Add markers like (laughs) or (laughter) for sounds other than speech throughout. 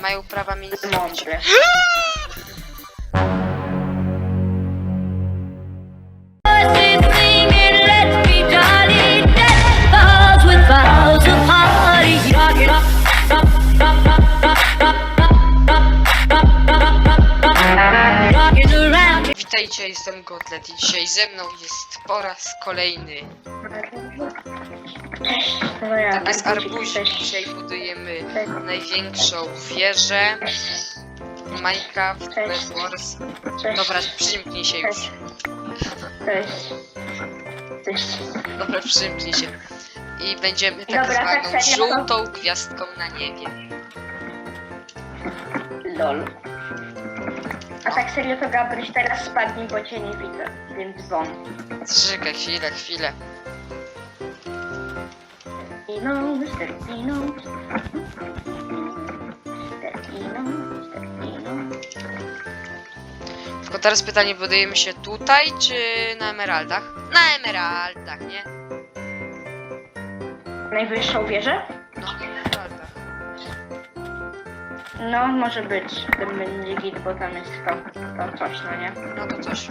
mają prawa mieć Witajcie, jestem Gotlet i dzisiaj ze mną jest po raz kolejny to ja. Tak Arbuzik. Cześć. Dzisiaj budujemy największą wieżę Minecraft. Bed Wars. Dobra, przymknij się już. Dobra, przymknij się. I będziemy tak Dobra, tak zwaną serio? żółtą gwiazdką na niebie. Lol. A tak serio to Gabryś teraz spadnie, bo cię nie widzę, więc won. Czekaj, chwilę, chwilę. Mr. Dino. Mr. Dino, Mr. Dino. Tylko teraz pytanie, budujemy się tutaj, czy na emeraldach? Na emeraldach, nie? Najwyższą wieżę? No, na emeraldach. No, może być. Będzie git, bo tam jest to, to coś, no nie? No to coś.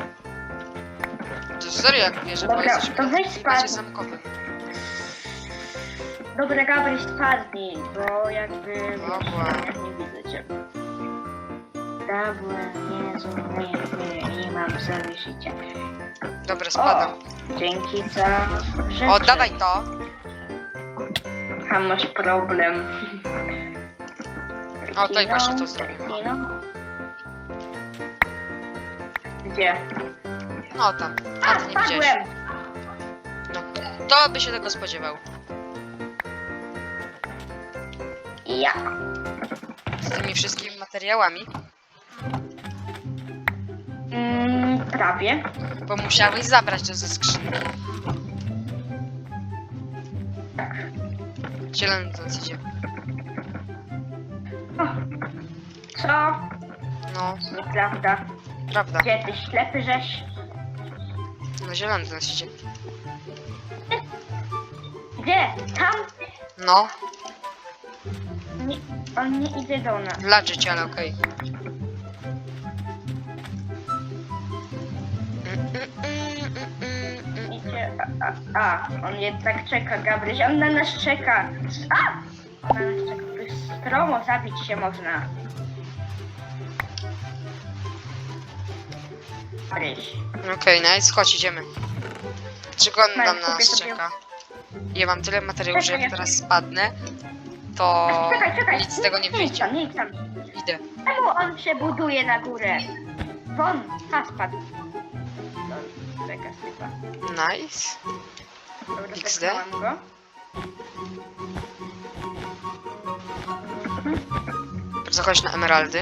To serio jak wierzę, bo Dobra, jesteśmy to weź spadł. zamkowym. Dobra, Gabryś, spadnij, bo jakby... Dobra. wiesz, Nie widzę cię. Dobra, nie, nie, nie mam sobie życia. Dobra, spadam. Dzięki za rzeczy. O, dawaj to! A masz problem. (laughs) O, tutaj właśnie to zrobię. Kino? Gdzie? No tam. A, ty nie widziałeś. spadłem! No. To by się tego spodziewał. Ja. Z tymi wszystkimi materiałami. Mm, prawie. Bo musiałeś zabrać to ze skrzynki. Zielony to idzie. O. Co? No, Nieprawda. prawda. Gdzie ty ślepy żeś? No zielony to idzie. Gdzie? Tam? No, on nie idzie do nas. życia, ale okej. Idzie. A, a, a, on jednak czeka, Gabryś. On na nas czeka. A! On na nas czeka. Stromo, zabić się można. Gabryś. Okej, nice, chodź, idziemy. Czego on Mam, tam na kupię nas sobie- czeka? Ja mam tyle materiału, że jak teraz spadnę, to Czekaj, czekaj. nic z tego nie wyjdzie. tam, nie idź tam. Idę. Czemu on się buduje na górę? Won, ha, spadł. Czeka, stypa. Nice. Dobra, XD? zepchnęłam go. Zachodź na emeraldy.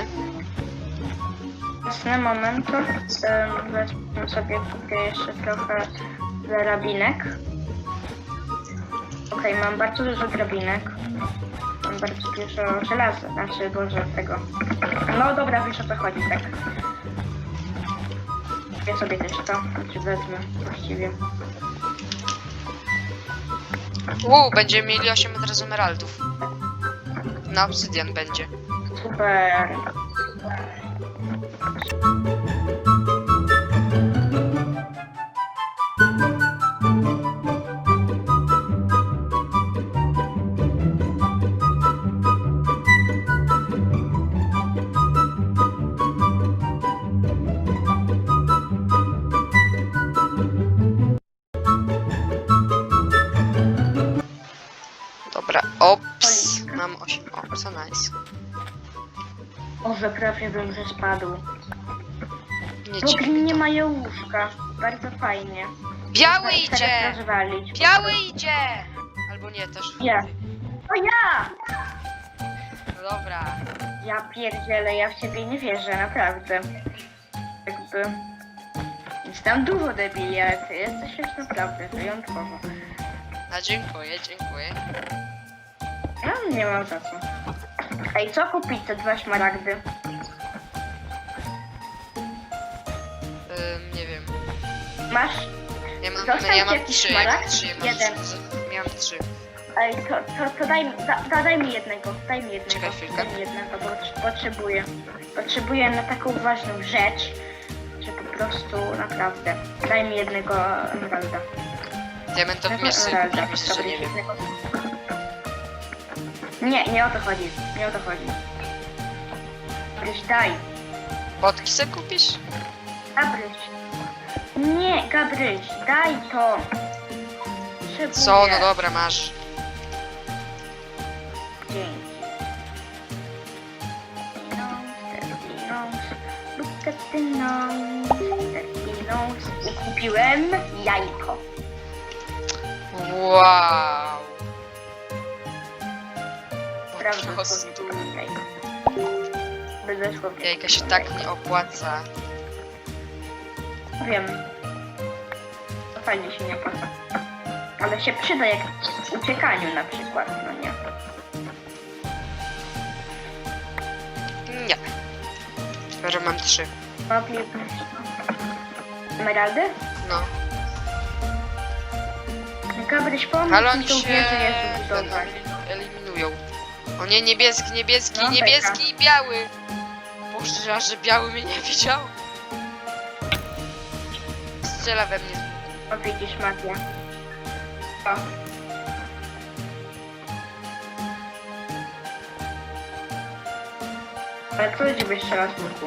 Jasne, moment. Em, Wezmę sobie kupię jeszcze trochę drabinek. Okej, mam bardzo dużo drabinek. Bardzo dużo żelaza, znaczy boże tego. No dobra, wiesz o co chodzi, tak. Ja sobie też to, czy wezmę właściwie. Uuu, będziemy mieli 8 od razu emeraldów. Na obsydian będzie. Super. Dobra, ops. Mam 8. O, co nice. Może prawie bym że spadł. Nie Bo dziwi gry nie mają łóżka. Bardzo fajnie. Biały Teraz idzie! rozwalić. Biały idzie! Albo nie, też. Ja. To ja! No dobra. Ja pierdzielę, ja w ciebie nie wierzę, naprawdę. Jakby... Jest tam dużo debili, ale ty jesteś już naprawdę wyjątkowo. A dziękuję, dziękuję. Ja nie mam za co. Ej, co kupić te dwa szmaragdy? Ym, nie wiem. Masz? Ja mam, Zostaw ja mam jakiś trzy, ja mam smaragd? trzy, ja mam Jeden. trzy. Miałam trzy. Ej, to, to, to daj, mi- da, da, daj mi jednego, daj mi jednego. Czekaj chwilkę. Daj mi jednego, bo potrze- potrzebuję. Potrzebuję na taką ważną rzecz, że po prostu naprawdę. Daj mi jednego emeralda. Diamentowy Jednego miesy, emeralda. że nie wiem. jednego. Nie, nie o to chodzi. Nie o to chodzi. Gabryś, daj. Potki se kupisz? Gabryś. Nie, Gabryś, daj to. Potrzebuję. Co? No dobra, masz. Dzięki. I kupiłem jajko. Wow. Kupiłem jajko. Bez dosłownie. Jajka się tak nie opłaca. Wiem. To fajnie się nie opłaca. Ale się przyda jak w uciekaniu na przykład, no nie? Nie. Dopiero mam trzy. Moglibyśmy... Emeraldy? No. Ale mi oni tą się wieżę Jezu budować. eliminują. O nie, niebieski, niebieski, No, niebieski i biały. Boże, aż że biały mnie nie widział. Strzela we mnie. O, widzisz, magia. O. Ale kto by strzelał z łuku?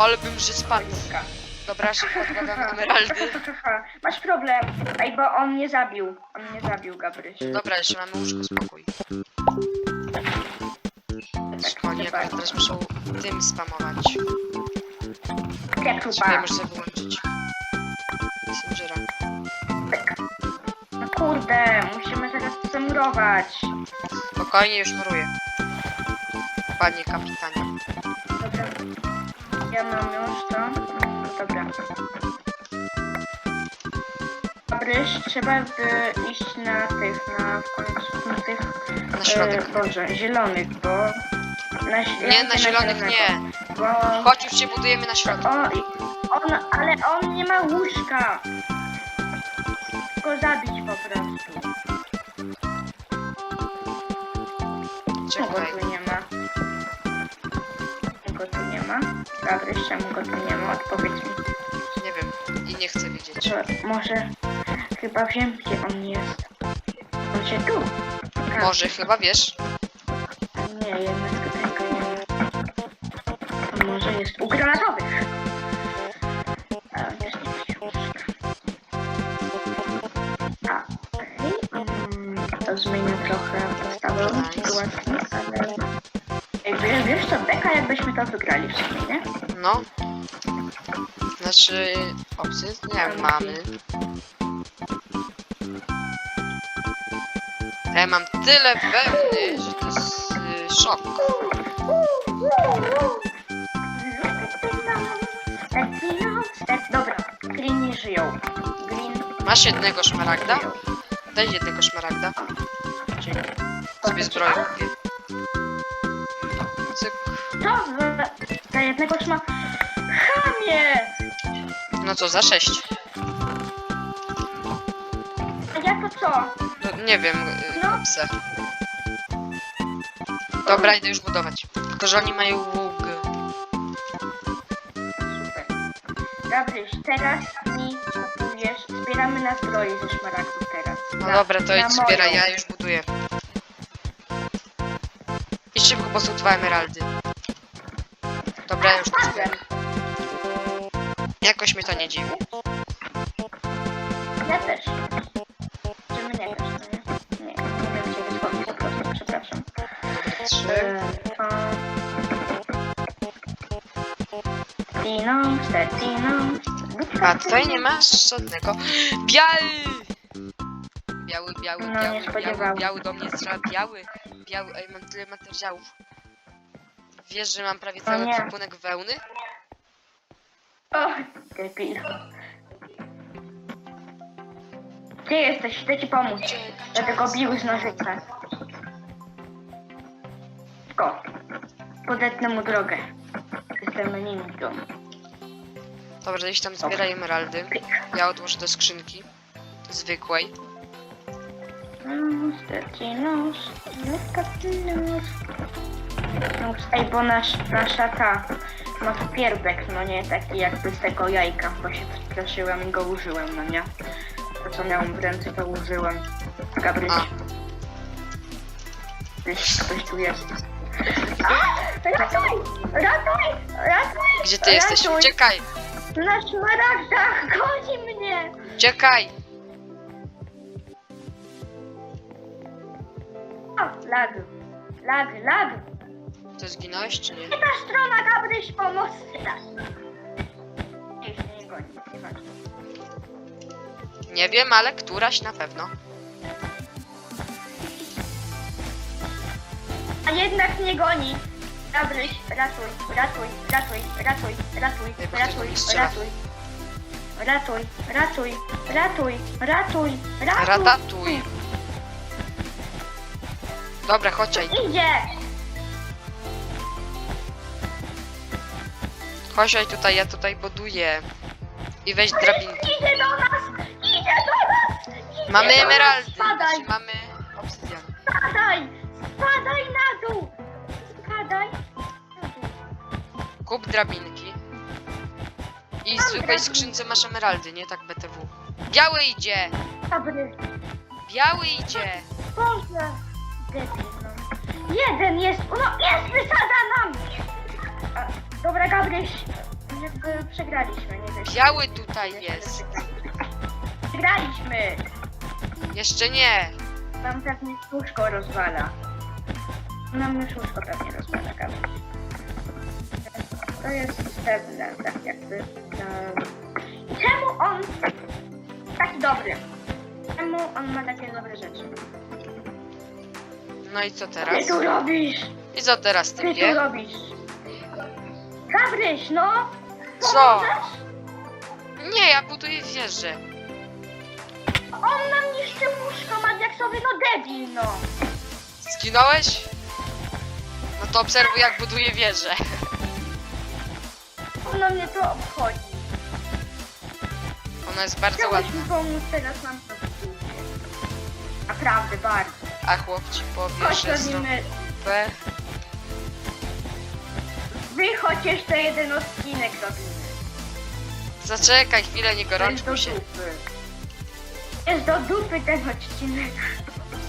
Ale bym że spadł. Dobra, szybko odkładam emeraldy. Masz problem. Ej, bo on mnie zabił. On mnie zabił, Gabryś. Dobra, jeszcze mamy łóżko, spokój. Oni akurat teraz muszą tym spamować. Czekaj, muszę sobie wyłączyć. Messengera. No kurde, musimy zaraz zamurować. Spokojnie, już muruję. Panie kapitanie. Dobra. Ja mam już to. Dobra. Gabryś, trzeba by iść na tych, na końcu, na tych, Na środek. E, Boże, zielonych, bo... Na, Nie, na zielonych nie. Bo... Chodź, już się budujemy na środku. O, i- on, ale on nie ma łóżka. Go zabić po prostu. Czekaj. tu nie ma? Ma? Gabryś, czemu go tu nie ma? Odpowiedz mi. Nie wiem i nie chcę wiedzieć. Że może... Chyba wiem, gdzie on jest. On się tu. A, Może chyba wiesz. Nie, jednak tego nie ma. A może jest u granatowych. Beka jakbyśmy to wygrali w sumie, nie? No. Znaczy, opcje nie mamy. Ja mam tyle wełny, że to jest y, szok. Dobra, green nie żyją. Green Masz jednego szmaragda? Daj jednego szmaragda. Dzięki. Sobie zbroję kupię. Cyk. Co za... Za jednego trzyma... Chamie! No co, za sześć. A ja to co? No, nie wiem, y, No. pse. Dobra, idę już budować. Tylko, że oni mają łuk. Super. Gabryś, teraz mi kupujesz... Zbieramy na zbroję ze szmaragdów teraz. No Na- dobra, to na idź zbieraj, ja już buduję. I szybko po prostu dwa emeraldy. Dobra, już to zbieram. Jakoś mnie to nie dziwi. Ja też. Czy mnie też, no nie? Nie, nie wiem cię wysłowić po prostu, przepraszam. Trzy. Tino, Tino. A tutaj nie masz żadnego. Biały! Biały, biały, No, biały, nie biały, spodziewałam. biały do mnie strzela. Biały, biały, ej, mam tyle materiałów. Wiesz, że mam prawie cały nie. kwipunek wełny? O, debil. Gdzie jesteś? Chcę ci pomóc. Dlatego bił z nożyca. Go. Podetnę mu drogę. jestem ninją. Dobra, gdzieś tam zbieraj emeraldy. Ja odłożę do skrzynki. Zwykłej. Nos, taki nos, taki nos. No, Ej, bo nasz, nasza ta ma tu pierdek, no nie, taki jakby z tego jajka, bo się przestraszyłem i go użyłem, no nie. To co miałem w ręce, to użyłem. Gabryś. A. Gdzieś ktoś tu jest. A! Ratuj! Ratuj! Ratuj! Gdzie ty jesteś? Ratuj! Uciekaj! Na szmaragdach goni mnie! Uciekaj! O, lag. Lag, lag. Ty zginąłeś czy nie? Ta strona, Gabryś, pomocy nas. Nie, już mnie nie goni. Nie wiem, ale któraś na pewno. A jednak nie goni. Gabryś, ratuj, ratuj, ratuj, ratuj, ratuj, Ej, bo ratuj, do mnie strzela. ratuj. Ratuj, ratuj, ratuj, ratuj, ratuj. Ratatuj! Dobra, chodźaj. Idzie! Chodźaj tutaj, ja tutaj buduję. I weź drabinki. Idzie do nas! Idzie do nas! Idzie Mamy do nas. emeraldy, Spadaj, znaczy mamy obsydian. spadaj! Spadaj na dół! Spadaj na dół. Kup drabinki. I w zwykłej skrzynce masz emeraldy, nie tak BTW. Biały idzie! Dobry. Biały idzie! Boże! Debil, no. Jeden jest, no jest, wysadza nam! Dobra, Gabryś, jakby przegraliśmy, nie wiesz. Biały tutaj jest. Przegraliśmy! Jeszcze nie! Nam pewnie łóżko rozwala. Nam już łóżko pewnie rozwala, Gabryś. To jest pewne, tak jakby. Um, czemu on taki dobry? Czemu on ma takie dobre rzeczy? No i co Ty teraz? tu robisz! I co teraz, Ty tu typie? robisz? Gabryś, no! Co? Nie, ja buduję wieżę. On nam niszczy łóżko, Madiaksowy, no debil, no! Zginąłeś? No to obserwuj jak buduję wieżę. On na mnie to obchodzi. Ona jest bardzo Chciałbyś ładna. mi pomóc teraz nam to Naprawdę, bardzo. A chłop ci powie, Chodź, że robimy... zrobię. Wychodź jeszcze jeden odcinek robimy. Zaczekaj chwilę, nie To jest do gorączmy się. dupy. Jest do dupy ten odcinek.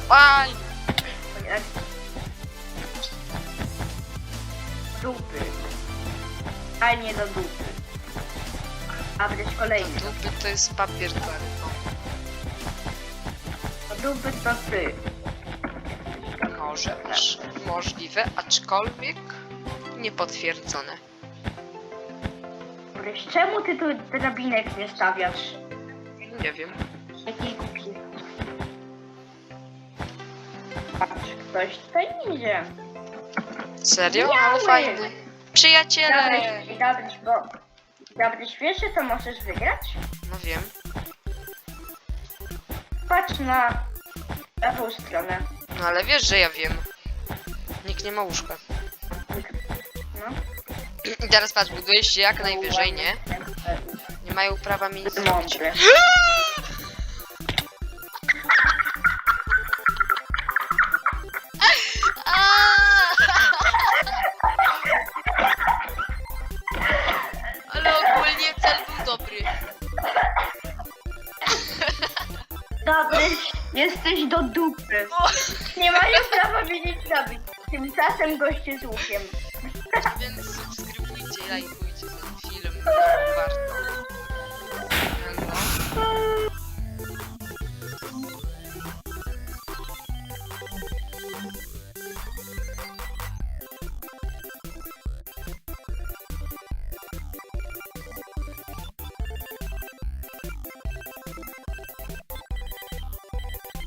Fajnie. Jak- Dupy. A nie do dupy. A wreszcie kolejny. Dupy to jest papier toaletowy. Do dupy to ty. Może, możliwe, aczkolwiek niepotwierdzone. Wreszcie, Czemu ty tu drabinek nie stawiasz? Nie wiem. Jaki głupi. Patrz, ktoś tutaj idzie. Serio? Ale fajny. Przyjaciele! Gabryś, Gabryś, bo... Gabryś, wiesz, że to możesz wygrać? No wiem. Patrz na lewą stronę. No ale wiesz, że ja wiem. Nikt nie ma łóżka. I teraz patrz, budujesz się jak najwyżej, nie? Nie mają prawa mi nic zrobić. (laughs) Ale ogólnie cel był dobry. Gabryś, jesteś do dupy. (laughs) Nie mają prawa mnie nic zrobić. Tymczasem goście z łukiem. Więc subskrybujcie, lajkujcie ten film. Warto.